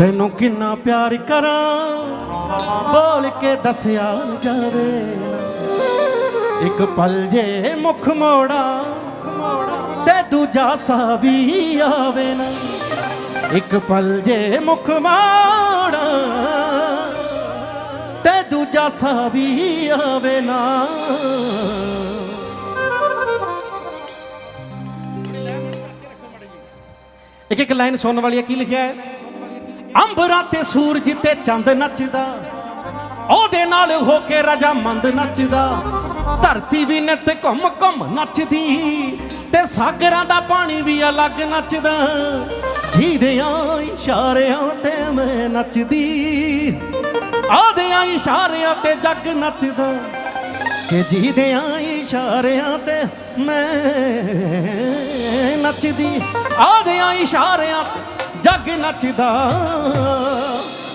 ਤੈਨੂੰ ਕਿੰਨਾ ਪਿਆਰ ਕਰਾਂ, ਬੋਲ ਕੇ ਦੱਸਿਆ ਜਾਵੇ ਇੱਕ ਪਲ ਜੇ ਮੁਖ ਮੋੜਾ, ਤੇ ਦੂਜਾ ਸਾ ਵੀ ਆਵੇ ਨਾ। ਇੱਕ ਪਲ ਜੇ ਮੁਖ ਮੋੜਾ, ਤੇ ਦੂਜਾ ਸਾ ਵੀ ਆਵੇ ਨਾ। ਇੱਕ ਇੱਕ ਲਾਈਨ ਸੁਣਨ ਵਾਲੀ ਕੀ ਲਿਖਿਆ ਹੈ? ਅੰਬਰਾਂ ਤੇ ਸੂਰਜ ਤੇ ਚੰਦ ਨੱਚਦਾ। ਉਹਦੇ ਨਾਲ ਹੋ ਕੇ ਰਜਾ ਮੰਦ ਨੱਚਦਾ। ਧਰਤੀ ਵੀ ਨਿਤ ਘੁੰਮ ਘੁੰਮ ਨੱਚਦੀ ਤੇ ਸਾਗਰਾਂ ਦਾ ਪਾਣੀ ਵੀ ਅਲੱਗ ਨੱਚਦਾ। ਜਿਹਦਿਆਂ ਇਸ਼ਾਰਿਆਂ ਤੇ ਮੈਂ ਨੱਚਦੀ। ਆਦਿਆਂ, ਇਸ਼ਾਰਿਆਂ ਤੇ ਜੱਗ ਨੱਚਦਾ। ਕਿ ਜਿਹਦਿਆਂ ਇਸ਼ਾਰਿਆਂ ਤੇ ਮੈਂ ਨੱਚਦੀ। ਆਦਿਆਂ, ਇਸ਼ਾਰਿਆਂ ਤੇ ਜੱਗ ਨੱਚਦਾ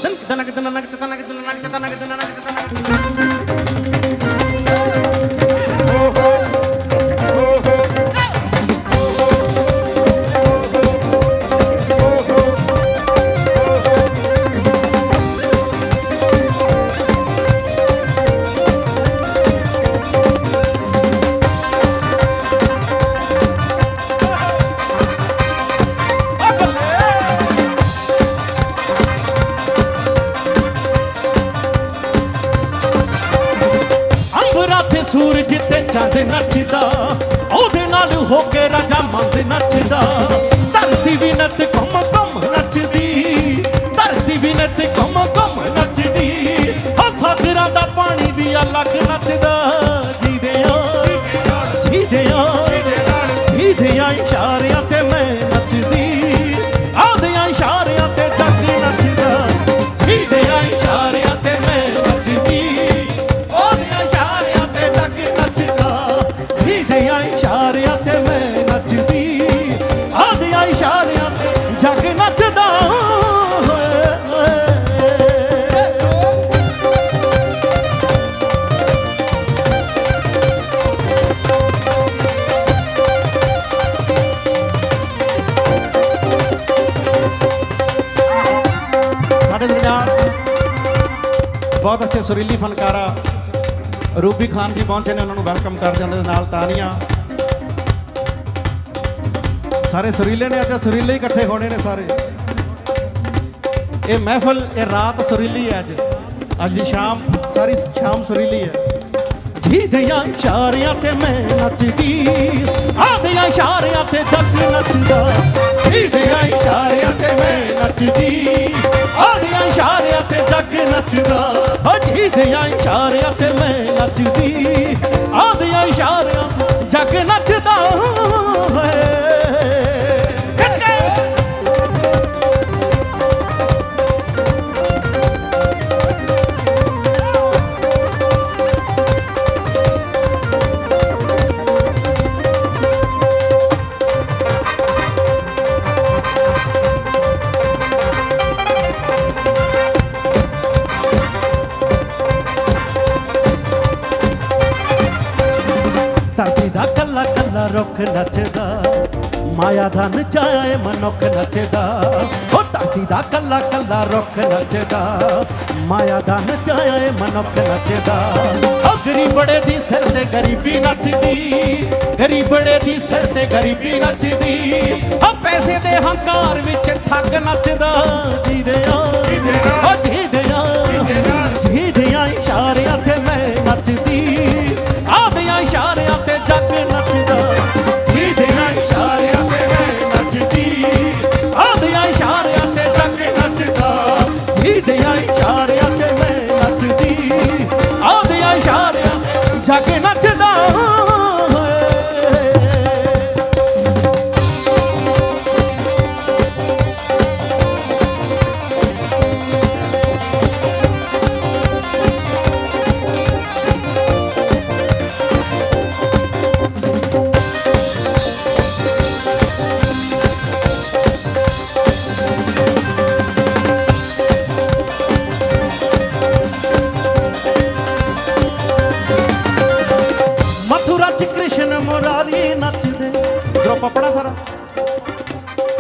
ਤਨਕ ਤਨਕ ਤਨਕ ਤਨਕ ਤਨਕ ਤਨਕ ਤਨਕ ਤਨਕ ਤੇ ਨੱਚਦਾ, ਉਹਦੇ ਨਾਲ ਹੋ ਕੇ ਰਾਜਾ ਮੰਦ ਨੱਚਦਾ। ਧਰਤੀ ਵੀ ਨੱਚ ਘੁੰਮ ਘੁੰਮ ਨੱਚਦੀ, ਧਰਤੀ ਵੀ ਨੱਚ ਘੁੰਮ ਘੁੰਮ ਨੱਚਦੀ। ਹੋ ਸਾਗਰਾਂ ਦਾ ਪਾਣੀ ਵੀ ਅਲੱਗ ਨੱਚਦਾ। ਸੁਰੀਲੀ ਫਨਕਾਰਾ ਰੂਬੀ ਖਾਨ ਜੀ ਪਹੁੰਚੇ ਨੇ, ਉਹਨਾਂ ਨੂੰ ਵੈਲਕਮ ਕਰਦੇ ਜਾਂਦੇ ਦੇ ਨਾਲ ਤਾਨੀਆਂ। ਸਾਰੇ ਸੁਰੀਲੇ ਨੇ, ਅੱਜ ਸੁਰੀਲੇ ਇਕੱਠੇ ਹੋਣੇ ਨੇ ਸਾਰੇ। ਇਹ ਮਹਿਫਲ, ਇਹ ਰਾਤ ਸੁਰੀਲੀ ਹੈ ਅੱਜ। ਅੱਜ ਦੀ ਸ਼ਾਮ, ਸਾਰੀ ਸ਼ਾਮ ਸੁਰੀਲੀ ਹੈ। ਜਿਹਦਿਆਂ ਇਸ਼ਾਰਿਆਂ ਤੇ ਮੈਂ ਨੱਚਦੀ ਆਦਿਆਂ ਇਸ਼ਾਰਿਆਂ ਤੇ ਜੱਗ ਨੱਚਦਾ। ਜਿਹਦਿਆਂ ਇਸ਼ਾਰਿਆਂ ਤੇ ਮੈਂ ਨੱਚਦੀ ਆਦਿਆਂ ਇਸ਼ਾਰਿਆਂ ਤੇ ਜੱਗ ਨੱਚਦਾ ਓ ਜਿਹਦਿਆਂ ਇਸ਼ਾਰਿਆਂ ਤੇ ਮੈਂ ਨੱਚਦੀ ਆਦਿਆਂ ਇਸ਼ਾਰਿਆਂ ਜੱਗ ਨੱਚਦਾ। ਕੱਲਾ ਕੱਲਾ ਰੁੱਖ ਨੱਚਦਾ ਮਾਇਆ ਧਨ ਚਾਏ ਮਨੁੱਖ ਨੱਚਦਾ। ਉਹ ਧਰਤੀ ਦਾ ਕੱਲਾ ਕੱਲਾ ਰੁੱਖ ਨੱਚਦਾ ਮਾਇਆ ਧਨ ਚਾਏ ਮਨੁੱਖ ਨੱਚਦਾ। ਉਹ ਗਰੀਬੜੇ ਦੀ ਸਿਰ ਤੇ ਗਰੀਬੀ ਨੱਚਦੀ ਗਰੀਬੜੇ ਦੀ ਸਿਰ ਤੇ ਗਰੀਬੀ ਨੱਚਦੀ। ਉਹ ਪੈਸੇ ਦੇ ਹੰਕਾਰ ਵਿੱਚ ਠੱਗ ਨੱਚਦਾ ਜੀਦੇ ਆ ਉਹ ਜੀਦੇ ਆ ਜੀਦੇ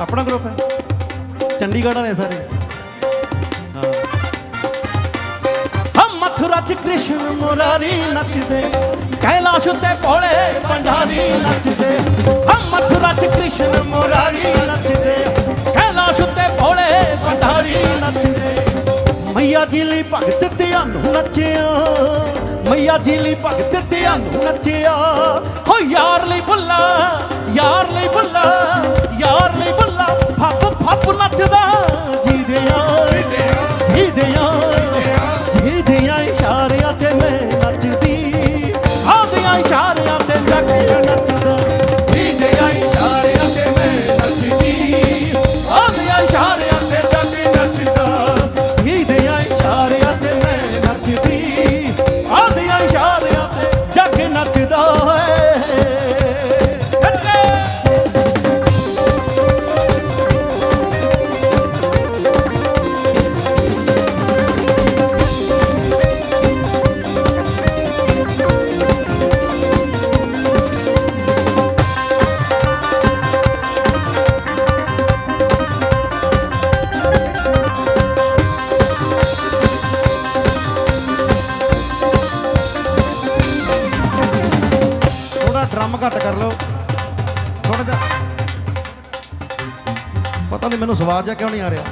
ਆਪਣਾ ਗਰੁੱਪ ਹੈ। ਚੰਡੀਗੜ੍ਹ ਵਾਲੇ ਸਾਰੇ। ਹਾਂ। ਹਮ ਮਥੁਰਾ ਚ ਕ੍ਰਿਸ਼ਨ ਮੁਰਾਰੀ ਨੱਚਦੇ, ਕੈਲਾਸ਼ ਉਤੇ ਭੋਲੇ ਭੰਡਾਰੀ ਨੱਚਦੇ। ਹਮ ਮਥੁਰਾ ਚ ਕ੍ਰਿਸ਼ਨ ਮੁਰਾਰੀ ਨੱਚਦੇ, ਕੈਲਾਸ਼ ਉਤੇ ਭੋਲੇ ਭੰਡਾਰੀ ਨੱਚਦੇ। ਮਈਆ ਜੀ ਲਈ ਭਗਤ ਨੂੰ ਨੱਚਿਆ, ਮਈਆ ਜੀ ਲਈ ਭਗਤ ਨੂੰ ਨੱਚਿਆ। ਹੋ ਯਾਰ ਲਈ ਭੁੱਲਾ, ਯਾਰ ਲਈ ਭੁੱਲਾ। ਪਤਾ ਮੈਨੂੰ ਸਵਾਦ ਜਿਹਾ ਕਿਉਂ ਨਹੀਂ ਆ ਰਿਹਾ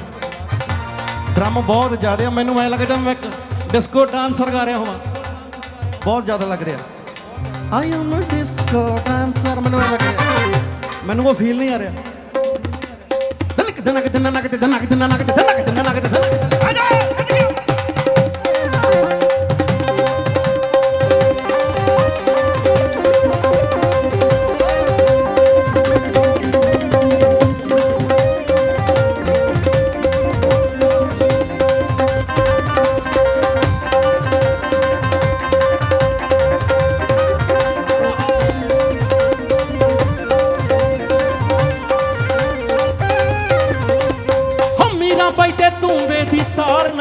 ਡਰਮ ਬਹੁਤ ਜ਼ਿਆਦਾ ਮੈਨੂੰ ਐ ਲੱਗਦਾ ਮੈਂ ਇੱਕ ਡਿਸਕੋ ਡਾਂਸਰ ਗਾ ਰਿਹਾ ਹੋਵਾਂ ਬਹੁਤ ਜ਼ਿਆਦਾ ਲੱਗ ਰਿਹਾ I am a disco dancer ਮੈਨੂੰ ਲੱਗ ਰਿਹਾ ਮੈਨੂੰ ਉਹ ਫੀਲ ਨਹੀਂ ਆ ਰਿਹਾ ਦਨਕ ਦਨਕ ਦਨਕ ਦਨਕ ਦਨਕ ਦਨਕ ਦਨਕ ਦਨਕ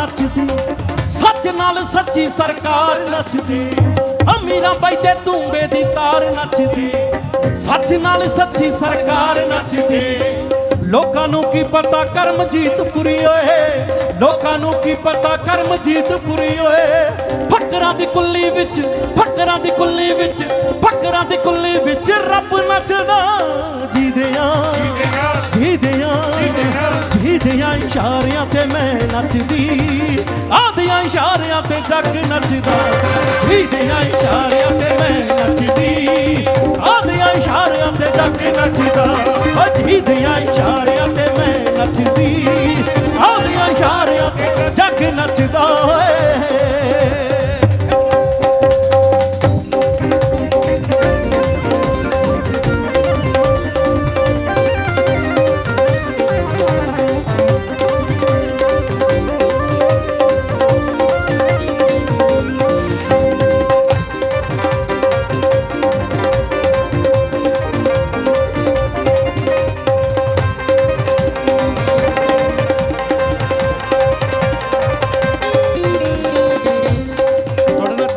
ਨੱਚਦੀ ਸੱਚ ਨਾਲ ਸੱਚੀ ਸਰਕਾਰ ਨੱਚਦੀ। ਹੋ ਮੀਰਾ ਬਾਈ ਤੇ ਤੂੰਬੇ ਦੀ ਤਾਰ ਨੱਚਦੀ ਸੱਚ ਨਾਲ ਸੱਚੀ ਸਰਕਾਰ ਨੱਚਦੀ। ਲੋਕਾਂ ਨੂੰ ਕੀ ਪਤਾ ਕਰਮਜੀਤ ਪੁਰੀ ਓਏ ਲੋਕਾਂ ਨੂੰ ਕੀ ਪਤਾ ਕਰਮਜੀਤ ਪੁਰੀ ਓਏ। ਫਕਰਾਂ ਦੀ ਕੁੱਲੀ ਵਿੱਚ ਫਕਰਾਂ ਦੀ ਕੁੱਲੀ ਵਿੱਚ ਫਕਰਾਂ ਦੀ ਕੁੱਲੀ ਵਿੱਚ ਰੱਬ ਨੱਚਦਾ। ਜੀਦਿਆਂ ਜੀਦਿਆਂ। ਜੀਦਿਆਂ ਇਸ਼ਾਰਿਆਂ ਤੇ ਮੈਂ ਨੱਚਦੀ। ਇਸ਼ਾਰਿਆਂ ਤੇ ਜੱਗ ਨੱਚਦਾ। ਜੀਦਿਆਂ ਇਸ਼ਾਰਿਆਂ ਤੇ ਮੈਂ ਨੱਚਦੀ। ਆਦਿਆਂ ਇਸ਼ਾਰਿਆਂ ਤੇ ਜੱਗ ਨੱਚਦਾ। ਓ ਇਸ਼ਾਰਿਆਂ ਤੇ ਮੈਂ ਨੱਚਦੀ। ਆਦਿਆਂ ਇਸ਼ਾਰਿਆਂ ਤੇ ਜੱਗ ਨੱਚਦਾ। ਓਏ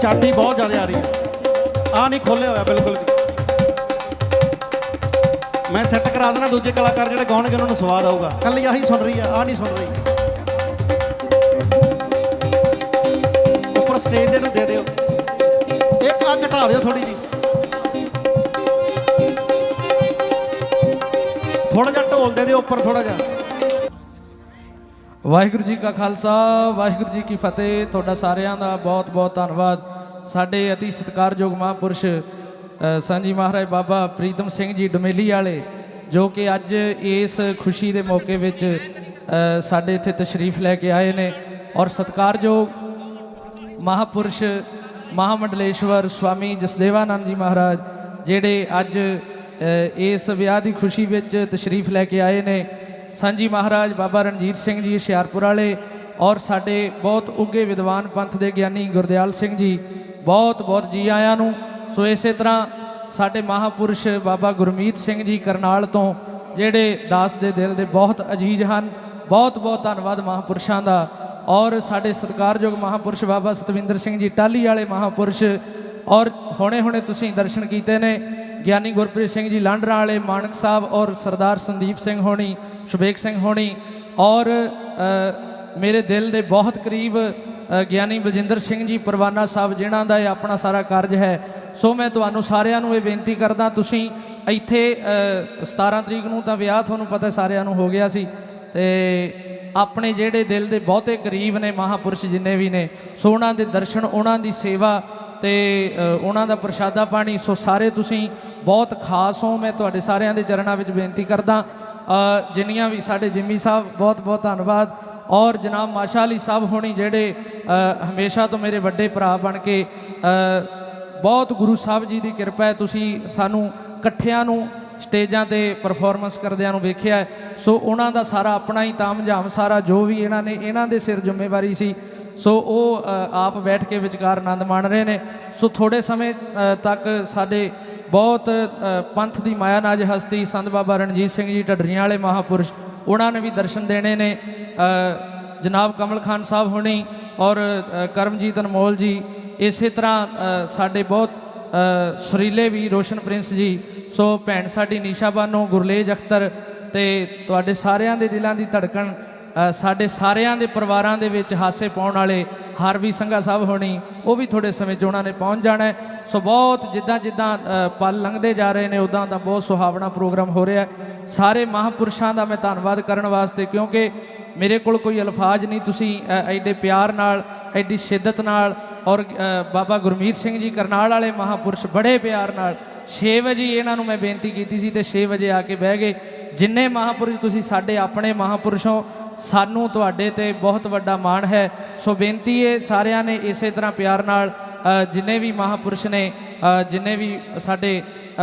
ਚਾਟੀ ਬਹੁਤ ਜ਼ਿਆਦਾ ਆ ਰਹੀ ਹੈ। ਆ ਨਹੀਂ ਖੋਲਿਆ ਹੋਇਆ, ਬਿਲਕੁਲ ਵੀ। ਮੈਂ ਸੈੱਟ ਕਰਾ ਦੇਣਾ, ਦੂਜੇ ਕਲਾਕਾਰ ਜਿਹੜੇ ਗਾਉਣਗੇ, ਉਹਨਾਂ ਨੂੰ ਸਵਾਦ ਆਊਗਾ। ਕੱਲੀ ਆਹੀ ਸੁਣ ਰਹੀ ਆ ਆ ਨਹੀਂ ਸੁਣ ਰਹੀ। ਉੱਪਰ ਸਟੇਜ ਦੇ ਨੂੰ ਦੇ ਦਿਓ। ਇੱਕ ਆ ਘਟਾ ਦਿਓ ਥੋੜੀ ਜੀ ਥੋੜਾ ਜਿਹਾ ਢੋਲ ਦੇ ਦਿਓ ਉੱਪਰ ਥੋੜਾ ਜਿਹਾ। ਵਾਹਿਗੁਰੂ ਜੀ ਕਾ ਖਾਲਸਾ, ਵਾਹਿਗੁਰੂ ਜੀ ਕੀ ਫਤਿਹ। ਤੁਹਾਡਾ ਸਾਰਿਆਂ ਦਾ ਬਹੁਤ ਬਹੁਤ ਧੰਨਵਾਦ। ਸਾਡੇ ਅਤੀ ਸਤਿਕਾਰਯੋਗ ਮਹਾਂਪੁਰਸ਼ ਸਾਂਝੀ ਮਹਾਰਾਜ ਬਾਬਾ ਪ੍ਰੀਤਮ ਸਿੰਘ ਜੀ ਡਮੇਲੀ ਵਾਲੇ, ਜੋ ਕਿ ਅੱਜ ਇਸ ਖੁਸ਼ੀ ਦੇ ਮੌਕੇ ਵਿੱਚ ਸਾਡੇ ਇੱਥੇ ਤਸ਼ਰੀਫ ਲੈ ਕੇ ਆਏ ਨੇ। ਔਰ ਸਤਿਕਾਰਯੋਗ ਮਹਾਪੁਰਸ਼ ਮਹਾਮੰਡਲੇਸ਼ਵਰ ਸਵਾਮੀ ਜਸਦੇਵਾਨੰਦ ਜੀ ਮਹਾਰਾਜ, ਜਿਹੜੇ ਅੱਜ ਇਸ ਵਿਆਹ ਦੀ ਖੁਸ਼ੀ ਵਿੱਚ ਤਸ਼ਰੀਫ ਲੈ ਕੇ ਆਏ ਨੇ। ਸਾਂਝੀ ਮਹਾਰਾਜ ਬਾਬਾ ਰਣਜੀਤ ਸਿੰਘ ਜੀ ਹੁਸ਼ਿਆਰਪੁਰ ਵਾਲੇ ਔਰ ਸਾਡੇ ਬਹੁਤ ਉੱਗੇ ਵਿਦਵਾਨ ਪੰਥ ਦੇ ਗਿਆਨੀ ਗੁਰਦਿਆਲ ਸਿੰਘ ਜੀ, ਬਹੁਤ ਬਹੁਤ ਜੀ ਆਇਆਂ ਨੂੰ। ਸੋ ਇਸੇ ਤਰ੍ਹਾਂ ਸਾਡੇ ਮਹਾਪੁਰਸ਼ ਬਾਬਾ ਗੁਰਮੀਤ ਸਿੰਘ ਜੀ ਕਰਨਾਲ ਤੋਂ, ਜਿਹੜੇ ਦਾਸ ਦੇ ਦਿਲ ਦੇ ਬਹੁਤ ਅਜੀਜ਼ ਹਨ, ਬਹੁਤ ਬਹੁਤ ਧੰਨਵਾਦ ਮਹਾਪੁਰਸ਼ਾਂ ਦਾ। ਔਰ ਸਾਡੇ ਸਤਿਕਾਰਯੋਗ ਮਹਾਪੁਰਸ਼ ਬਾਬਾ ਸਤਵਿੰਦਰ ਸਿੰਘ ਜੀ ਟਾਲੀ ਵਾਲੇ ਮਹਾਪੁਰਸ਼, ਔਰ ਹੁਣੇ ਹੁਣੇ ਤੁਸੀਂ ਦਰਸ਼ਨ ਕੀਤੇ ਨੇ। ਗਿਆਨੀ ਗੁਰਪ੍ਰੀਤ ਸਿੰਘ ਜੀ, ਲਾਂਡਰਾਂ ਵਾਲੇ, ਮਾਨਕ ਸਾਹਿਬ ਔਰ ਸਰਦਾਰ ਸੰਦੀਪ ਸਿੰਘ ਹੋਣੀ ਸ਼ੁਭੇਕ ਸਿੰਘ ਹੋਣੀ ਔਰ ਮੇਰੇ ਦਿਲ ਦੇ ਬਹੁਤ ਕਰੀਬ ਗਿਆਨੀ ਬਲਜਿੰਦਰ ਸਿੰਘ ਜੀ ਪਰਵਾਨਾ ਸਾਹਿਬ ਜਿਨ੍ਹਾਂ ਦਾ ਇਹ ਆਪਣਾ ਸਾਰਾ ਕਾਰਜ ਹੈ। ਸੋ ਮੈਂ ਤੁਹਾਨੂੰ ਸਾਰਿਆਂ ਨੂੰ ਇਹ ਬੇਨਤੀ ਕਰਦਾ ਤੁਸੀਂ ਇੱਥੇ ਅ, 17 ਤਰੀਕ ਨੂੰ ਤਾਂ ਵਿਆਹ ਤੁਹਾਨੂੰ ਪਤਾ ਸਾਰਿਆਂ ਨੂੰ ਹੋ ਗਿਆ ਸੀ ਤੇ ਆਪਣੇ ਜਿਹੜੇ ਦਿਲ ਦੇ ਬਹੁਤੇ ਕਰੀਬ ਨੇ ਮਹਾਪੁਰਸ਼ ਜਿੰਨੇ ਵੀ ਨੇ ਸੋ ਉਹਨਾਂ ਦੇ ਦਰਸ਼ਨ ਉਹਨਾਂ ਦੀ ਸੇਵਾ ਤੇ ਉਹਨਾਂ ਦਾ ਪ੍ਰਸ਼ਾਦਾ ਪਾਣੀ ਸੋ ਸਾਰੇ ਤੁਸੀਂ ਬਹੁਤ ਖਾਸ ਹੋ। ਮੈਂ ਤੁਹਾਡੇ ਸਾਰਿਆਂ ਦੇ ਚਰਨਾਂ ਵਿੱਚ ਬੇਨਤੀ ਕਰਦਾ ਜਿੰਨੀਆਂ ਵੀ ਸਾਡੇ ਜਿੰਮੀ ਸਾਹਿਬ, ਬਹੁਤ ਬਹੁਤ ਧੰਨਵਾਦ। ਔਰ ਜਨਾਬ ਮਾਸ਼ਾ ਅਲੀ ਸਾਹਿਬ ਹੋਣੀ ਜਿਹੜੇ ਹਮੇਸ਼ਾ ਤੋਂ ਮੇਰੇ ਵੱਡੇ ਭਰਾ ਬਣ ਕੇ ਬਹੁਤ ਗੁਰੂ ਸਾਹਿਬ ਜੀ ਦੀ ਕਿਰਪਾ ਹੈ। ਤੁਸੀਂ ਸਾਨੂੰ ਇਕੱਠਿਆਂ ਨੂੰ ਸਟੇਜਾਂ ਤੇ ਪਰਫਾਰਮੈਂਸ ਕਰਦਿਆਂ ਨੂੰ ਵੇਖਿਆ ਸੋ ਉਹਨਾਂ ਦਾ ਸਾਰਾ ਆਪਣਾ ਹੀ ਤਾਮਝਾਮ, ਸਾਰਾ ਜੋ ਵੀ ਇਹਨਾਂ ਨੇ, ਇਹਨਾਂ ਦੇ ਸਿਰ ਜ਼ਿੰਮੇਵਾਰੀ ਸੀ। ਸੋ ਉਹ ਆਪ ਬੈਠ ਕੇ ਵਿਚਕਾਰ ਆਨੰਦ ਮਾਣ ਰਹੇ ਨੇ। ਸੋ ਥੋੜੇ ਸਮੇਂ ਤੱਕ ਸਾਡੇ ਬਹੁਤ ਪੰਥ ਦੀ ਮਾਇਆ ਨਾਜ ਹਸਤੀ ਸੰਤ ਬਾਬਾ ਰਣਜੀਤ ਸਿੰਘ ਜੀ ਢੱਡਰੀਆਂ ਵਾਲੇ ਮਹਾਪੁਰਸ਼, ਉਹਨਾਂ ਨੇ ਵੀ ਦਰਸ਼ਨ ਦੇਣੇ ਨੇ। ਜਨਾਬ ਕਮਲ ਖਾਨ ਸਾਹਿਬ ਹੋਣੀ ਔਰ ਕਰਮਜੀਤ ਅਨਮੋਲ ਜੀ, ਇਸੇ ਤਰ੍ਹਾਂ ਸਾਡੇ ਬਹੁਤ ਸੁਰੀਲੇ ਵੀ ਰੋਸ਼ਨ ਪ੍ਰਿੰਸ ਜੀ, ਸੋ ਭੈਣ ਸਾਡੀ ਨੀਸ਼ਾ ਬਾਨੋ, ਗੁਰਲੇਜ ਅਖਤਰ ਤੇ ਤੁਹਾਡੇ ਸਾਰਿਆਂ ਦੇ ਦਿਲਾਂ ਦੀ ਧੜਕਣ ਸਾਡੇ ਸਾਰਿਆਂ ਦੇ ਪਰਿਵਾਰਾਂ ਦੇ ਵਿੱਚ ਹਾਸੇ ਪਾਉਣ ਵਾਲੇ ਹਰਵੀ ਸੰਘਾ ਸਾਹਿਬ ਹੋਣੀ, ਉਹ ਵੀ ਥੋੜੇ ਸਮੇਂ 'ਚ ਉਹਨਾਂ ਨੇ ਪਹੁੰਚ ਜਾਣਾ ਸੋ ਬਹੁਤ ਜਿੱਦਾਂ ਜਿੱਦਾਂ ਪਲ ਲੰਘਦੇ ਜਾ ਰਹੇ ਨੇ ਉਦਾਂ ਦਾ ਬਹੁਤ ਸੁਹਾਵਣਾ ਪ੍ਰੋਗਰਾਮ ਹੋ ਰਿਹਾ ਸਾਰੇ ਮਹਾਪੁਰਸ਼ਾਂ ਦਾ ਮੈਂ ਧੰਨਵਾਦ ਕਰਨ ਵਾਸਤੇ, ਕਿਉਂਕਿ ਮੇਰੇ ਕੋਲ ਕੋਈ ਅਲਫਾਜ਼ ਨਹੀਂ, ਤੁਸੀਂ ਐਡੇ ਪਿਆਰ ਨਾਲ, ਐਡੀ ਸ਼ਿੱਦਤ ਨਾਲ, ਔਰ ਬਾਬਾ ਗੁਰਮੀਤ ਸਿੰਘ ਜੀ ਕਰਨਾਲ ਵਾਲੇ ਮਹਾਪੁਰਸ਼ ਬੜੇ ਪਿਆਰ ਨਾਲ 6 ਵਜੇ ਇਹਨਾਂ ਨੂੰ ਮੈਂ ਬੇਨਤੀ ਕੀਤੀ ਸੀ ਤੇ 6 ਵਜੇ ਆ ਕੇ ਬਹਿ ਗਏ। ਜਿੰਨੇ ਮਹਾਪੁਰਸ਼ ਤੁਸੀਂ ਸਾਡੇ ਆਪਣੇ ਮਹਾਪੁਰਸ਼ੋਂ ਸਾਨੂੰ ਤੁਹਾਡੇ ਤੇ ਬਹੁਤ ਵੱਡਾ ਮਾਣ ਹੈ। ਸੋ ਬੇਨਤੀ ਹੈ ਸਾਰਿਆਂ ਨੇ ਇਸੇ ਤਰ੍ਹਾਂ ਪਿਆਰ ਨਾਲ ਜਿੰਨੇ ਵੀ ਮਹਾਪੁਰਸ਼ ਨੇ ਅ, ਜਿੰਨੇ ਵੀ ਸਾਡੇ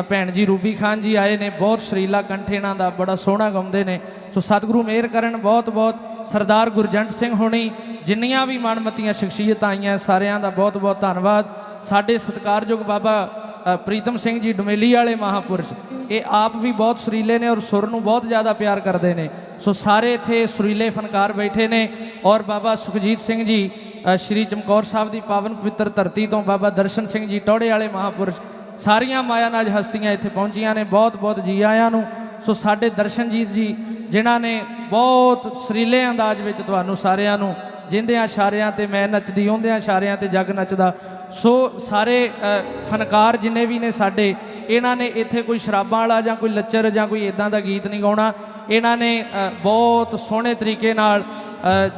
ਭੈਣ ਜੀ ਰੂਬੀ ਖਾਨ ਜੀ ਆਏ ਨੇ ਬਹੁਤ ਸ਼ਰੀਲਾ ਕੰਠ ਇਹਨਾਂ ਦਾ ਬੜਾ ਸੋਹਣਾ ਗਾਉਂਦੇ ਨੇ। ਸੋ ਸਤਿਗੁਰੂ ਮਿਹਰ ਕਰਨ ਬਹੁਤ ਬਹੁਤ ਸਰਦਾਰ ਗੁਰਜੰਟ ਸਿੰਘ ਹੋਣੀ ਜਿੰਨੀਆਂ ਵੀ ਮਨਮਤੀਆਂ ਸ਼ਖਸੀਅਤਾਂ ਆਈਆਂ ਸਾਰਿਆਂ ਦਾ ਬਹੁਤ ਬਹੁਤ ਧੰਨਵਾਦ। ਸਾਡੇ ਸਤਿਕਾਰਯੋਗ ਬਾਬਾ ਪ੍ਰੀਤਮ ਸਿੰਘ ਜੀ ਡੁਮੇਲੀ ਵਾਲੇ ਮਹਾਪੁਰਸ਼ ਇਹ ਆਪ ਵੀ ਬਹੁਤ ਸੁਰੀਲੇ ਨੇ ਔਰ ਸੁਰ ਨੂੰ ਬਹੁਤ ਜ਼ਿਆਦਾ ਪਿਆਰ ਕਰਦੇ ਨੇ। ਸੋ ਸਾਰੇ ਇੱਥੇ ਸੁਰੀਲੇ ਫਨਕਾਰ ਬੈਠੇ ਨੇ ਔਰ ਬਾਬਾ ਸੁਖਜੀਤ ਸਿੰਘ ਜੀ ਸ਼੍ਰੀ ਚਮਕੌਰ ਸਾਹਿਬ ਦੀ ਪਾਵਨ ਪਵਿੱਤਰ ਧਰਤੀ ਤੋਂ ਬਾਬਾ ਦਰਸ਼ਨ ਸਿੰਘ ਜੀ ਟੋੜੇ ਵਾਲੇ ਮਹਾਪੁਰਸ਼ ਸਾਰੀਆਂ ਮਾਇਆਨਾਜ ਹਸਤੀਆਂ ਇੱਥੇ ਪਹੁੰਚੀਆਂ ਨੇ, ਬਹੁਤ ਬਹੁਤ ਜੀ ਆਇਆਂ ਨੂੰ। ਸੋ ਸਾਡੇ ਦਰਸ਼ਨਜੀਤ ਜੀ ਜਿਨ੍ਹਾਂ ਨੇ ਬਹੁਤ ਸੁਰੀਲੇ ਅੰਦਾਜ਼ ਵਿੱਚ ਤੁਹਾਨੂੰ ਸਾਰਿਆਂ ਨੂੰ ਜਿੰਦਿਆਂ ਇਸ਼ਾਰਿਆਂ ਤੇ ਮੈਂ ਨੱਚਦੀ, ਉਹਦਿਆਂ ਇਸ਼ਾਰਿਆਂ ਤੇ ਜਗ ਨੱਚਦਾ। ਸੋ ਸਾਰੇ ਫਨਕਾਰ ਜਿੰਨੇ ਵੀ ਨੇ ਸਾਡੇ, ਇਹਨਾਂ ਨੇ ਇੱਥੇ ਕੋਈ ਸ਼ਰਾਬਾਂ ਵਾਲਾ ਜਾਂ ਕੋਈ ਲੱਚਰ ਜਾਂ ਕੋਈ ਇਦਾਂ ਦਾ ਗੀਤ ਨਹੀਂ ਗਾਉਣਾ। ਇਹਨਾਂ ਨੇ ਬਹੁਤ ਸੋਹਣੇ ਤਰੀਕੇ ਨਾਲ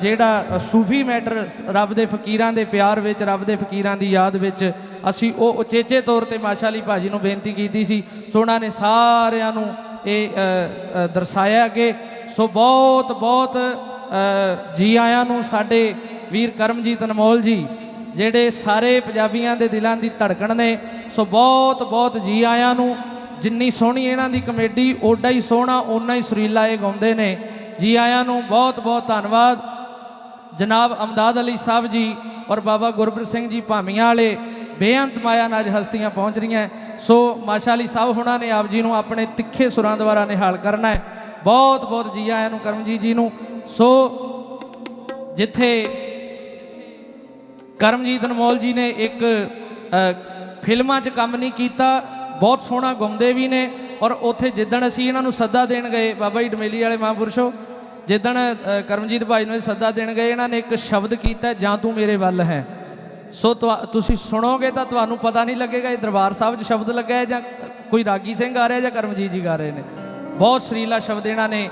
ਜਿਹੜਾ ਸੂਫੀ ਮੈਟਰ ਰੱਬ ਦੇ ਫਕੀਰਾਂ ਦੇ ਪਿਆਰ ਵਿੱਚ, ਰੱਬ ਦੇ ਫਕੀਰਾਂ ਦੀ ਯਾਦ ਵਿੱਚ ਅਸੀਂ ਉਹ ਉਚੇਚੇ ਤੌਰ ਤੇ ਮਾਸ਼ਾ ਅਲੀ ਭਾਜੀ ਨੂੰ ਬੇਨਤੀ ਕੀਤੀ ਸੀ। ਸੋ ਉਹਨਾਂ ਨੇ ਸਾਰਿਆਂ ਨੂੰ ਇਹ ਦਰਸਾਇਆ ਕਿ ਸੋ ਬਹੁਤ ਬਹੁਤ ਜੀ ਆਇਆਂ ਨੂੰ ਸਾਡੇ ਵੀਰ ਕਰਮਜੀਤ ਅਨਮੋਲ ਜੀ, ਜਿਹੜੇ ਸਾਰੇ ਪੰਜਾਬੀਆਂ ਦੇ ਦਿਲਾਂ ਦੀ ਧੜਕਣ ਨੇ। ਸੋ ਬਹੁਤ ਬਹੁਤ ਜੀ ਆਇਆਂ ਨੂੰ। ਜਿੰਨੀ ਸੋਹਣੀ ਇਹਨਾਂ ਦੀ ਕਮੇਡੀ, ਓਡਾ ਹੀ ਸੋਹਣਾ, ਓਨਾ ਹੀ ਸੁਰੀਲਾ ਇਹ ਗਾਉਂਦੇ ਨੇ। ਜੀ ਆਇਆਂ ਨੂੰ ਬਹੁਤ ਬਹੁਤ ਧੰਨਵਾਦ। ਜਨਾਬ ਅਮਦਾਦ ਅਲੀ ਸਾਹਿਬ ਜੀ ਔਰ ਬਾਬਾ ਗੁਰਪ੍ਰੀਤ ਸਿੰਘ ਜੀ ਭਾਮੀਆਂ ਵਾਲੇ ਬੇਅੰਤ ਮਾਇਆ ਨਾਜ ਹਸਤੀਆਂ ਪਹੁੰਚ ਰਹੀਆਂ ਸੋ ਮਾਸ਼ਾ ਅਲੀ ਸਾਹਿਬ ਹੁਣਾਂ ਨੇ ਆਪ ਜੀ ਨੂੰ ਆਪਣੇ ਤਿੱਖੇ ਸੁਰਾਂ ਦੁਆਰਾ ਨਿਹਾਲ ਕਰਨਾ ਹੈ। ਬਹੁਤ ਬਹੁਤ ਜੀ ਆਇਆਂ ਨੂੰ, ਕਰਮਜੀਤ ਜੀ ਨੂੰ। ਸੋ ਜਿੱਥੇ ਕਰਮਜੀਤ ਅਨਮੋਲ ਜੀ ਨੇ ਇੱਕ ਫਿਲਮਾਂ 'ਚ ਕੰਮ ਨਹੀਂ ਕੀਤਾ, ਬਹੁਤ ਸੋਹਣਾ ਗੁੰਮਦੇ ਵੀ ਨੇ। ਔਰ ਉੱਥੇ ਜਿੱਦਣ ਅਸੀਂ ਇਹਨਾਂ ਨੂੰ ਸੱਦਾ ਦੇਣ ਗਏ, ਬਾਬਾ ਜੀ ਡਮੇਲੀ ਵਾਲੇ ਮਹਾਂਪੁਰਸ਼ੋ, ਜਿੱਦਣ ਕਰਮਜੀਤ ਭਾਈ ਨੂੰ ਇਹ ਸੱਦਾ ਦੇਣ ਗਏ, ਇਹਨਾਂ ਨੇ ਇੱਕ ਸ਼ਬਦ ਕੀਤਾ, ਜਾਂ ਤੂੰ ਮੇਰੇ ਵੱਲ ਹੈ। ਸੋ ਤੁਹਾ- ਤੁਸੀਂ ਸੁਣੋਗੇ ਤਾਂ ਤੁਹਾਨੂੰ ਪਤਾ ਨਹੀਂ ਲੱਗੇਗਾ ਇਹ ਦਰਬਾਰ ਸਾਹਿਬ 'ਚ ਸ਼ਬਦ ਲੱਗਾ ਹੈ ਜਾਂ ਕੋਈ ਰਾਗੀ ਸਿੰਘ ਆ ਰਿਹਾ ਜਾਂ ਕਰਮਜੀਤ ਜੀ ਗਾ ਰਹੇ ਨੇ। ਬਹੁਤ ਸਰੀਲਾ ਸ਼ਬਦ ਇਹਨਾਂ ਨੇ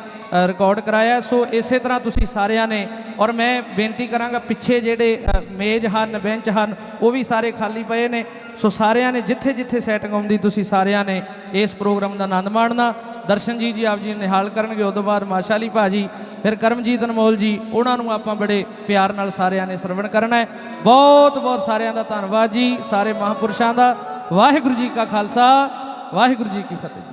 ਰਿਕਾਰਡ ਕਰਾਇਆ। ਸੋ ਇਸੇ ਤਰ੍ਹਾਂ ਤੁਸੀਂ ਸਾਰਿਆਂ ਨੇ, ਔਰ ਮੈਂ ਬੇਨਤੀ ਕਰਾਂਗਾ, ਪਿੱਛੇ ਜਿਹੜੇ ਮੇਜ਼ ਹਨ, ਬੈਂਚ ਹਨ, ਉਹ ਵੀ ਸਾਰੇ ਖਾਲੀ ਪਏ ਨੇ। ਸੋ ਸਾਰਿਆਂ ਨੇ ਜਿੱਥੇ ਜਿੱਥੇ ਸੈਟਿੰਗ ਆਉਂਦੀ, ਤੁਸੀਂ ਸਾਰਿਆਂ ਨੇ ਇਸ ਪ੍ਰੋਗਰਾਮ ਦਾ ਆਨੰਦ ਮਾਣਨਾ। ਦਰਸ਼ਨ ਜੀ ਜੀ ਆਪ ਜੀ ਨਿਹਾਲ ਕਰਨਗੇ, ਉਦੋਂ ਬਾਅਦ ਮਾਸ਼ਾਲੀ ਭਾਜੀ, ਫਿਰ ਕਰਮਜੀਤ ਅਨਮੋਲ ਜੀ, ਉਹਨਾਂ ਨੂੰ ਆਪਾਂ ਬੜੇ ਪਿਆਰ ਨਾਲ ਸਾਰਿਆਂ ਨੇ ਸਰਵਣ ਕਰਨਾ ਹੈ। ਬਹੁਤ ਬਹੁਤ ਸਾਰਿਆਂ ਦਾ ਧੰਨਵਾਦ ਜੀ, ਸਾਰੇ ਮਹਾਪੁਰਸ਼ਾਂ ਦਾ। ਵਾਹਿਗੁਰੂ ਜੀ ਕਾ ਖਾਲਸਾ, ਵਾਹਿਗੁਰੂ ਜੀ ਕੀ ਫਤਿਹ